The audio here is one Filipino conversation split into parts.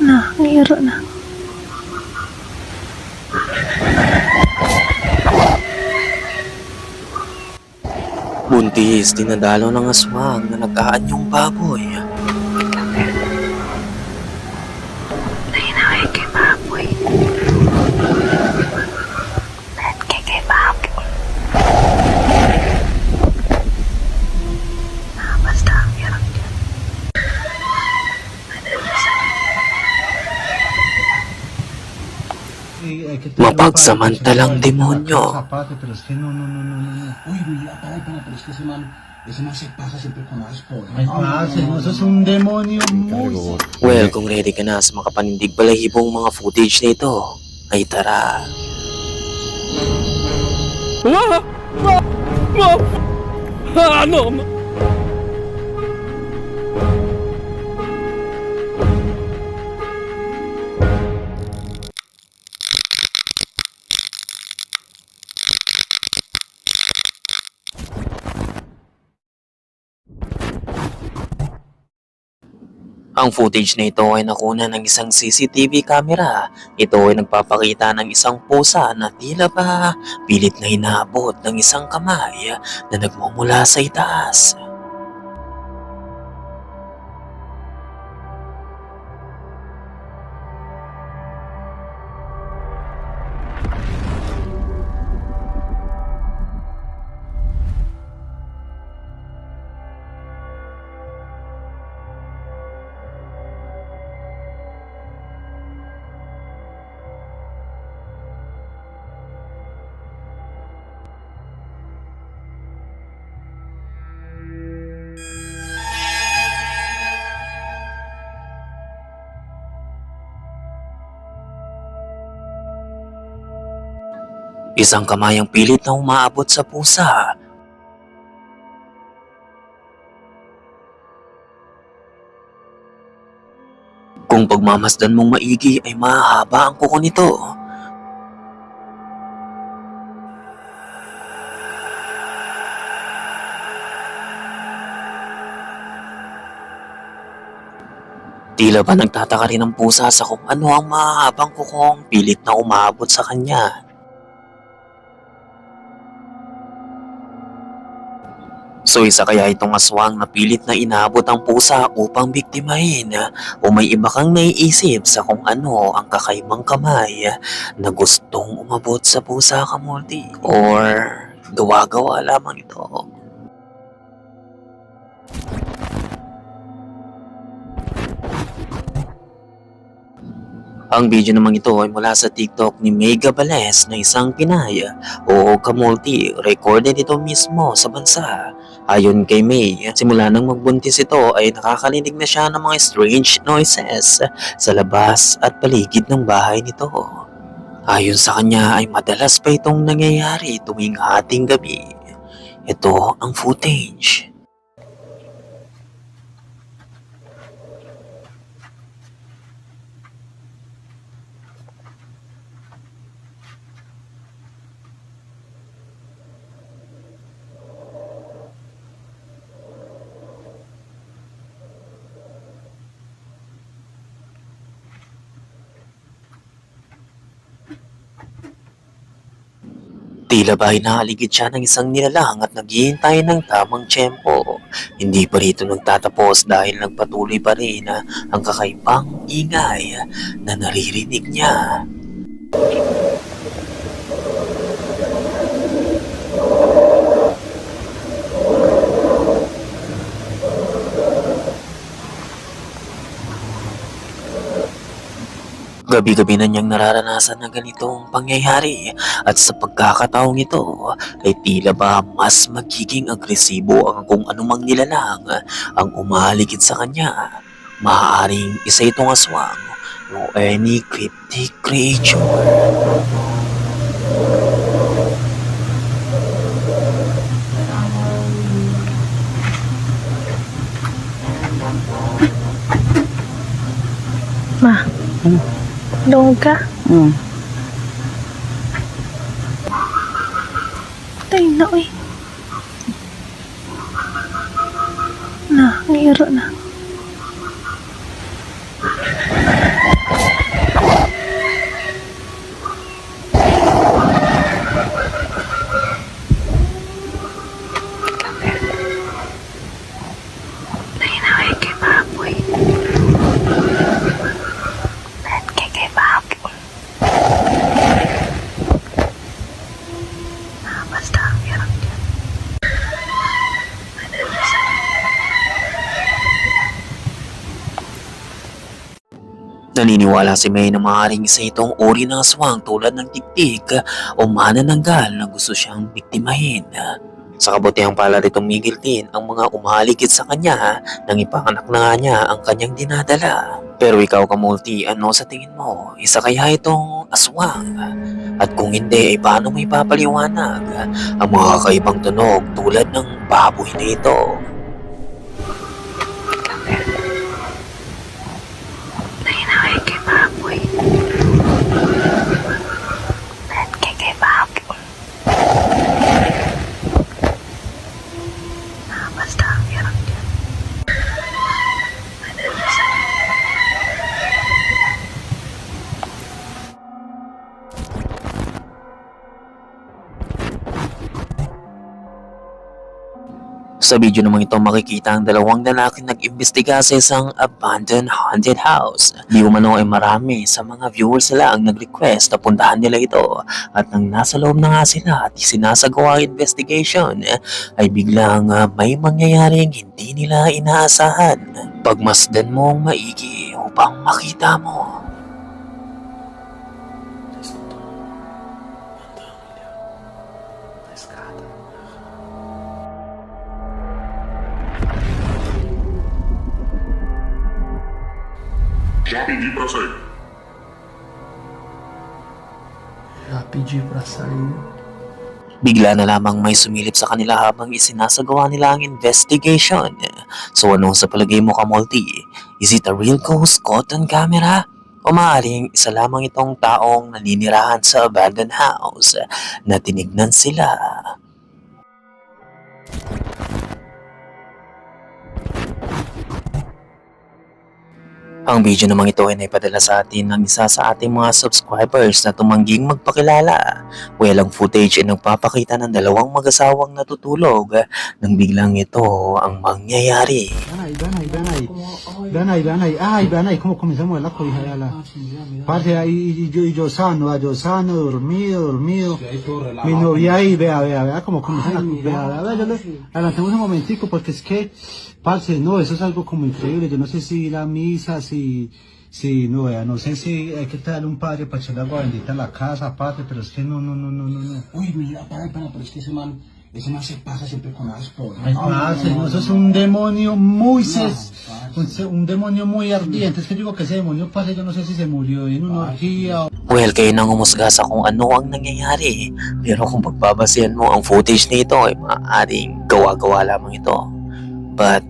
Na, ngiro na. Buntis, dinadalo ng aswang na nag-aanyong baboy. Demonio muy... Well, kung ready ka na sa makapanindig balahibong mga footage nito, ay tara. Ang footage na ito ay nakuna ng isang CCTV camera. Ito ay nagpapakita ng isang pusa na tila ba pilit na hinabot ng isang kamay na nagmumula sa itaas. Isang kamay ang pilit na umaabot sa pusa. Kung pagmamasdan mong maigi ay mahaba ang kuko nito. Tila ba nagtataka rin ang pusa sa kung ano ang mahahabang kukong pilit na umaabot sa kanya. So isa kaya itong aswang na pilit na inabot ang pusa upang biktimahin o may iba kang naiisip sa kung ano ang kakaibang kamay na gustong umabot sa pusa kamulti or gawa-gawa lamang ito. Ang video namang ito ay mula sa TikTok ni Mega Bales na isang Pinay o kamulti. Recorded ito mismo sa bansa. Ayon kay May, simula nang magbuntis ito ay nakakalinig na siya ng mga strange noises sa labas at paligid ng bahay nito. Ayon sa kanya ay madalas pa itong nangyayari tuwing hating gabi. Ito ang footage. Tila ba inahaligid siya ng isang nilalang at naghihintay ng tamang tiyempo. Hindi pa rito nagtatapos dahil nagpatuloy pa rin ang kakaibang ingay na naririnig niya. Gabi-gabi na niyang nararanasan ng ganitong pangyayari at sa pagkakataong ito ay tila ba mas magiging agresibo ang kung anumang nilalang ang umaligid sa kanya. Maaaring isa itong aswang o any cryptic creature. Ma, lungog ka? Hmm. Tay na, uy. Na, ngiro na. Naniniwala si May na maaaring isa itong uri ng aswang tulad ng tiktik o manananggal na gusto siyang biktimahin. Sa kabutihang pala ritong migil din ang mga umaligid sa kanya nang ipanganak na niya ang kanyang dinadala. Pero ikaw kamulti, ano sa tingin mo? Isa kaya itong aswang? At kung hindi, ay paano mo ipapaliwanag ang mga kakaibang tunog tulad ng baboy na ito? Baboy. Sa video naman ito makikita ang dalawang lalaking nag-imbestiga sa isang abandoned haunted house. Di umano ay marami sa mga viewers nila ang nag-request na puntahan nila ito. At nang nasa loob na nga sila at sinasagawa ang investigation, ay biglang ah, may mangyayaring hindi nila inaasahan. Pagmasdan mong maigi upang makita mo. Joaquim de Brasil. Rapid pra sair. Bigla na lamang may sumilip sa kanila habang isinasagawa nila ang investigation. So ano sa palagay mo kamolti? Is it a real ghost caught on camera? O maaaring isa lamang itong taong naninirahan sa abandoned house na tinignan sila. Ang video namang ito ay naipadala sa atin ng isa sa ating mga subscribers na tumangging magpakilala. Walang footage ay nagpapakita ng dalawang mag-asawang natutulog nang biglang ito ang mangyayari. Danay, danay, danay. Danay, danay. Ay, danay, ¿cómo comenzamos la cobija? la? Parce, y yo, y yo sano, yo sano, dormido, dormido. Mi novia ahí, vea, vea, vea cómo comienzan a vea, vea, vea, momentico porque es que, parce, no, eso es algo como increíble, yo no sé si la misa, si, si, no, vea, no sé si hay que traerle un padre para echarle agua bendita a la casa, parce, pero es que no, no, no, no, no, no. Uy, mira, para, para, pero es que ese man, ese man se pasa siempre con asco. Ay, parce, no, eso es un demonio muy ses, un, demonio muy ardiente, es que digo que ese demonio, parce, yo no sé si se murió en una orgía o Well, kayo nang umusga sa kung ano ang nangyayari. Pero kung pagbabasehan mo ang footage nito ay maaaring gawa-gawa lamang ito. But,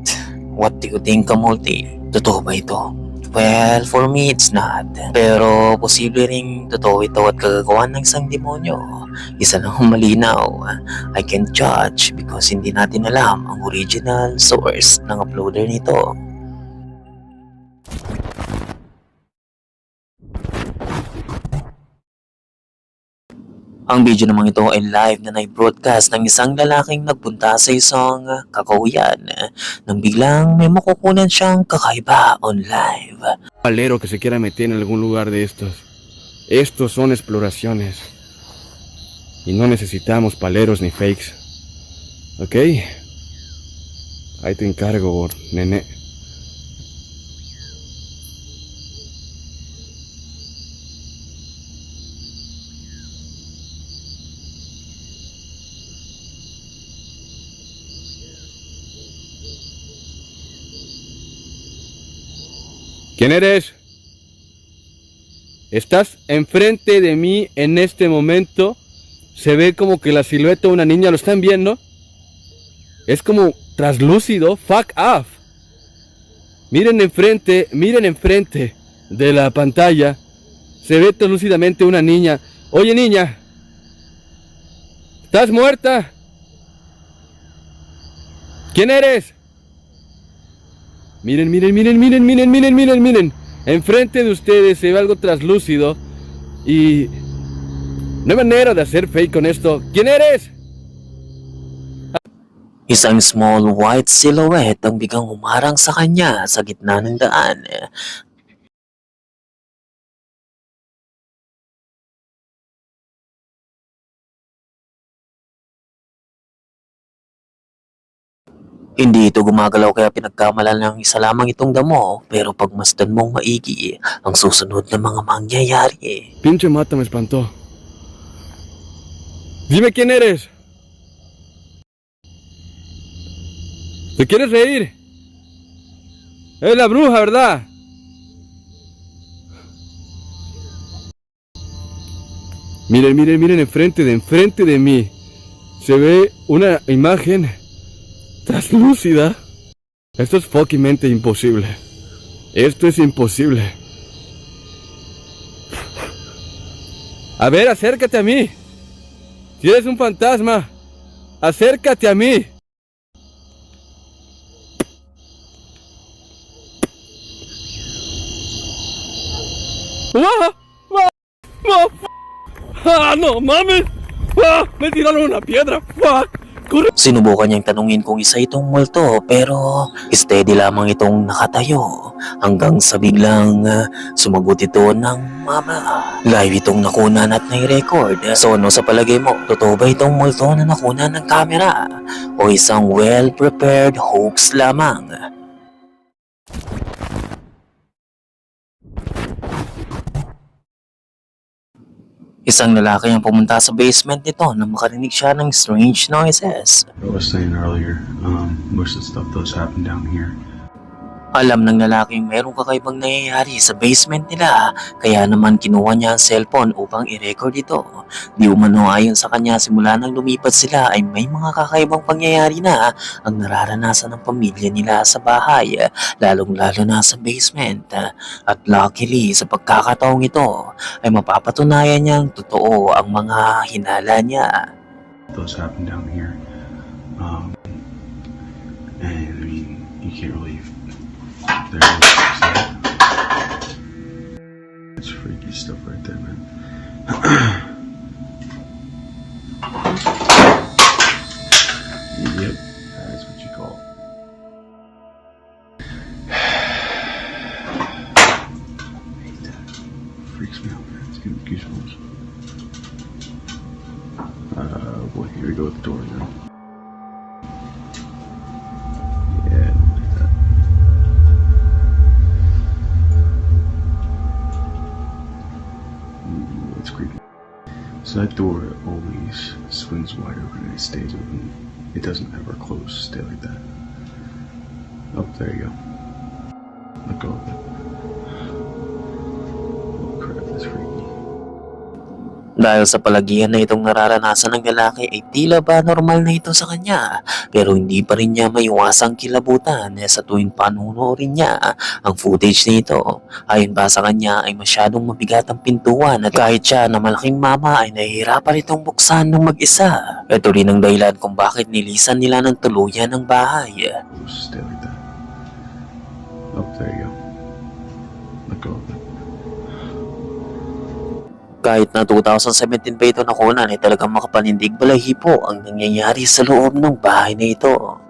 what do you think, Kamulti? Totoo ba ito? Well, for me, it's not. Pero, posible ring totoo ito at kagagawan ng isang demonyo. Isa ang malinaw. I can judge because hindi natin alam ang original source ng uploader nito. Ang video namang ito ay live na na-broadcast ng isang lalaking nagpunta sa isang kakahuyan nang biglang may makukunan siyang kakaiba on live. palero que se quiera meter en algún lugar de estos. Estos son exploraciones. Y no necesitamos paleros ni fakes. ¿Ok? Ahí te encargo, nene. ¿Quién eres? Estás enfrente de mí en este momento. Se ve como que la silueta de una niña, ¿lo están viendo? Es como traslúcido, fuck off. Miren enfrente, miren enfrente de la pantalla. Se ve translúcidamente una niña. Oye niña, ¿estás muerta? ¿Quién eres? Miren, miren, miren, miren, miren, miren, miren, miren. Enfrente de ustedes se ve algo traslúcido y no hay manera de hacer fake con esto. ¿Quién eres? Isang small white silhouette ang biglang humarang sa kanya sa gitna ng daan. Hindi ito gumagalaw kaya pinagkamalan ng isa lamang itong damo pero pagmasdan mong maigi ang susunod na mga mangyayari. Pinche mata me espantó. Dime quién eres. ¿Te quieres reír? Es la bruja, ¿verdad? Miren, miren, miren enfrente de enfrente de mí. Se ve una imagen translúcida. Esto es fuckingmente imposible. Esto es imposible. A ver, acércate a mí. Si eres un fantasma, acércate a mí. ¡Ah! ¡Ah! ¡Ah! ¡Ah! ¡No mames! ¡Ah! ¡Me tiraron una piedra! ¡Fuck! Sinubukan niyang tanungin kung isa itong multo pero steady lamang itong nakatayo hanggang sa biglang ah, sumagot ito ng mama. Live itong nakunan at nai-record. So ano sa palagay mo, totoo ba itong multo na nakunan ng kamera? O isang well-prepared hoax lamang? Isang lalaki ang pumunta sa basement nito nang makarinig siya ng strange noises. I was saying earlier, um, most of the stuff does happen down here. Alam ng lalaking mayroong kakaibang nangyayari sa basement nila kaya naman kinuha niya ang cellphone upang i-record ito. Di umano ayon sa kanya simula nang lumipat sila ay may mga kakaibang pangyayari na ang nararanasan ng pamilya nila sa bahay lalong lalo na sa basement. At luckily sa pagkakataong ito ay mapapatunayan niyang totoo ang mga hinala niya. Those happen down here. Um, and I mean, you can't really. It's freaky stuff right there, man. yep, that's what you call. Freaks me out, man. It's giving me goosebumps. Uh, boy, here we go with the door now. Door always swings wide open and it stays open. It doesn't ever close, stay like that. Oh, there you go. Let go of it. Dahil sa palagian na itong nararanasan ng lalaki ay tila ba normal na ito sa kanya pero hindi pa rin niya maiwasang kilabutan sa tuwing panunuorin niya ang footage nito. Ayon pa sa kanya ay masyadong mabigat ang pintuan at kahit siya na malaking mama ay nahihirapan itong buksan ng mag-isa. Ito rin ang dahilan kung bakit nilisan nila ng tuluyan ng bahay. Just that. Oh, there you go. Kahit na 2017 pa ito nakunan ay talagang makapanindig balahipo ang nangyayari sa loob ng bahay na ito.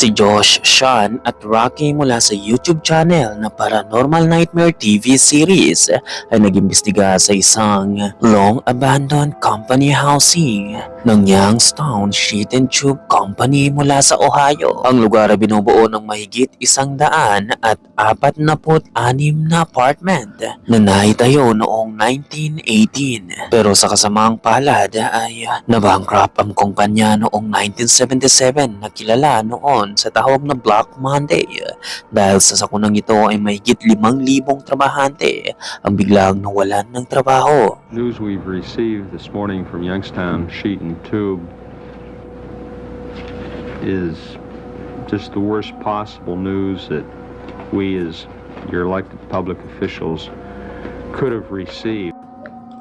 Si Josh, Sean at Rocky mula sa YouTube channel na Paranormal Nightmare TV series ay nag-imbestiga sa isang long abandoned company housing ng Youngstown Sheet and Tube Company mula sa Ohio. Ang lugar ay binubuo ng mahigit isang daan at apat anim na apartment na naitayo noong 1918. Pero sa kasamaang palad ay nabankrupt ang kumpanya noong 1977 na kilala noon sa tahong na Black Monday. Dahil sa sakunang ito ay mahigit limang libong trabahante ang biglang nawalan ng trabaho. News we've received this morning from Youngstown Sheet and Tube is just the worst possible news that we as your elected public officials could have received.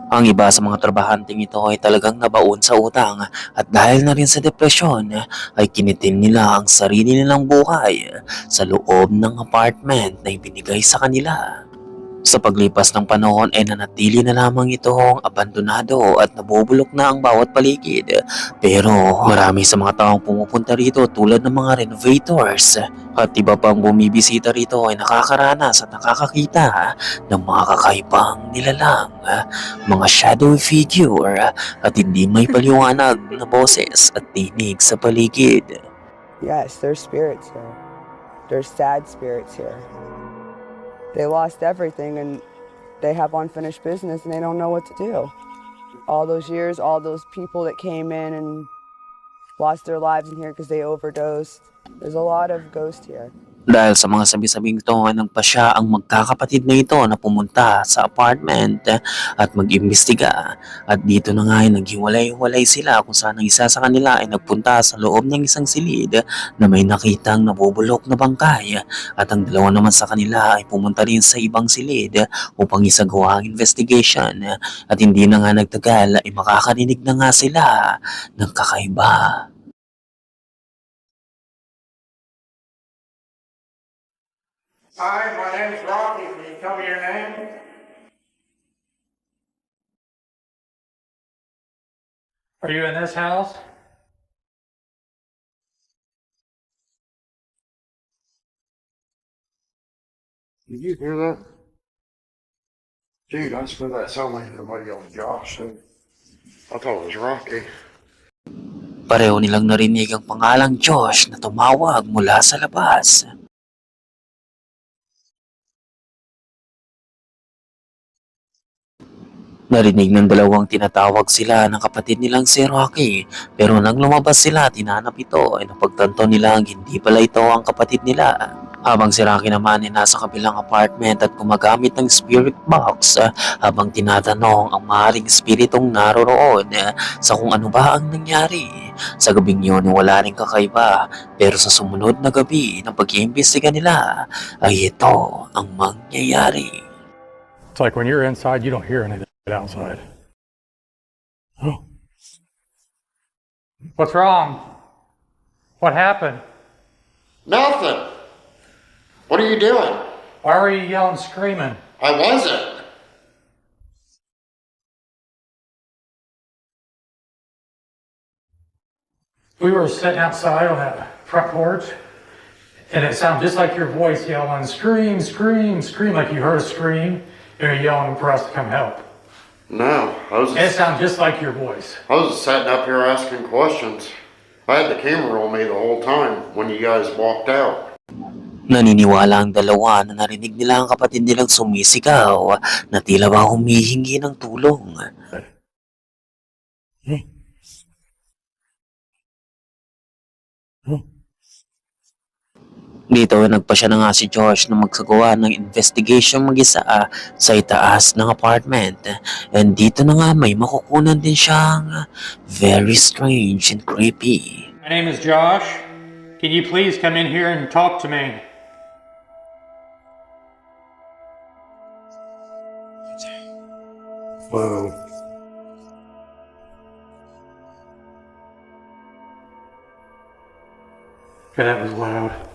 Ang iba sa mga trabahanteng ito ay talagang nabaon sa utang at dahil na rin sa depresyon ay kinitin nila ang sarili nilang buhay sa loob ng apartment na ibinigay sa kanila. Sa paglipas ng panahon ay nanatili na lamang itong abandonado at nabubulok na ang bawat paligid. Pero marami sa mga taong pumupunta rito tulad ng mga renovators at iba pang bumibisita rito ay nakakaranas at nakakakita ng mga kakaibang nilalang, mga shadow figure at hindi may paliwanag na boses at tinig sa paligid. Yes, there's spirits here. There's sad spirits here. They lost everything and they have unfinished business and they don't know what to do. All those years, all those people that came in and lost their lives in here because they overdosed. There's a lot of ghosts here. Dahil sa mga sabi-sabing ito ay nagpasya ang magkakapatid na ito na pumunta sa apartment at mag-imbestiga. At dito na nga ay naghiwalay-walay sila kung saan ang isa sa kanila ay nagpunta sa loob ng isang silid na may nakitang nabubulok na bangkay. At ang dalawa naman sa kanila ay pumunta rin sa ibang silid upang isagawa ang investigation. At hindi na nga nagtagal ay makakarinig na nga sila ng kakaiba. Hi, my name's Rocky. Can you tell me your name? Are you in this house? Did you hear that? Dude, I swear that sounded like somebody on Josh. I thought it was Rocky. Pareho nilang narinig ang pangalang Josh na tumawag mula sa labas. Narinig ng dalawang tinatawag sila ng kapatid nilang si Rocky pero nang lumabas sila tinanap ito ay napagtanto nilang hindi pala ito ang kapatid nila. Habang si Rocky naman ay nasa kabilang apartment at gumagamit ng spirit box habang tinatanong ang maaaring spiritong naroroon ah, sa kung ano ba ang nangyari. Sa gabing yun wala rin kakaiba pero sa sumunod na gabi ng pag-iimbestiga nila ay ito ang mangyayari. It's like when you're inside, you don't hear anything outside. Oh. What's wrong? What happened? Nothing. What are you doing? Why were you yelling, screaming? I wasn't. We were sitting outside on that front porch, and it sounded just like your voice yelling, scream, scream, scream, like you heard a scream, and you're yelling for us to come help. No, I was And it just, sounded just like your voice. I was just sitting up here asking questions. I had the camera on me the whole time when you guys walked out. Naniniwala ang dalawa na narinig nila ang kapatid nilang sumisigaw na tila ba humihingi ng tulong. Dito nagpa siya na nga si Josh na magsagawa ng investigation mag-isa ah, sa itaas ng apartment. And dito na nga may makukunan din siyang very strange and creepy. My name is Josh. Can you please come in here and talk to me? Whoa. Okay, that was loud.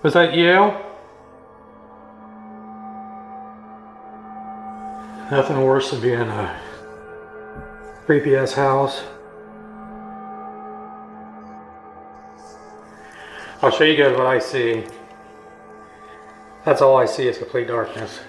Was that you? Nothing worse than being in a creepy ass house. I'll show you guys what I see. That's all I see is complete darkness.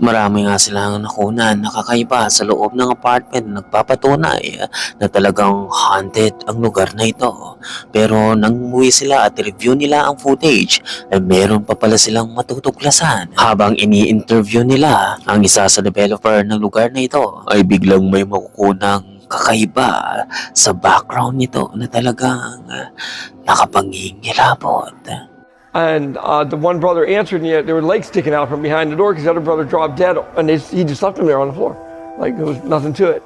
Marami nga silang nakunan nakakaiba sa loob ng apartment na nagpapatunay na talagang haunted ang lugar na ito. Pero nang umuwi sila at review nila ang footage, ay meron pa pala silang matutuklasan. Habang ini-interview nila ang isa sa developer ng lugar na ito, ay biglang may makukunang kakaiba sa background nito na talagang nakapangingilabot. And uh, the one brother answered, and yet there were legs sticking out from behind the door because the other brother dropped dead, and they, he just left him there on the floor. Like there was nothing to it.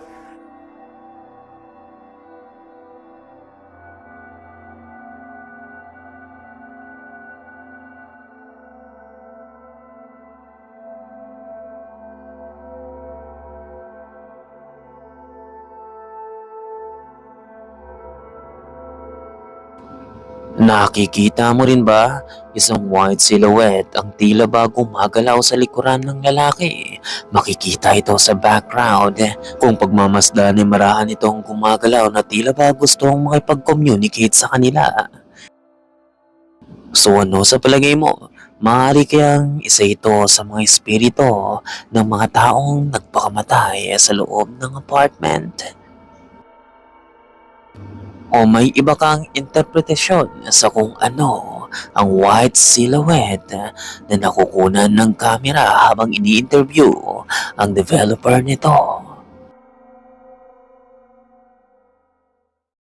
Nakikita mo rin ba? Isang white silhouette ang tila ba gumagalaw sa likuran ng lalaki. Makikita ito sa background. Kung pagmamasdan ay marahan itong gumagalaw na tila ba gustong makipag-communicate sa kanila. So ano sa palagay mo? Maaari kayang isa ito sa mga espiritu ng mga taong nagpakamatay sa loob ng apartment? O may iba kang interpretasyon sa kung ano ang white silhouette na nakukunan ng camera habang ini-interview ang developer nito?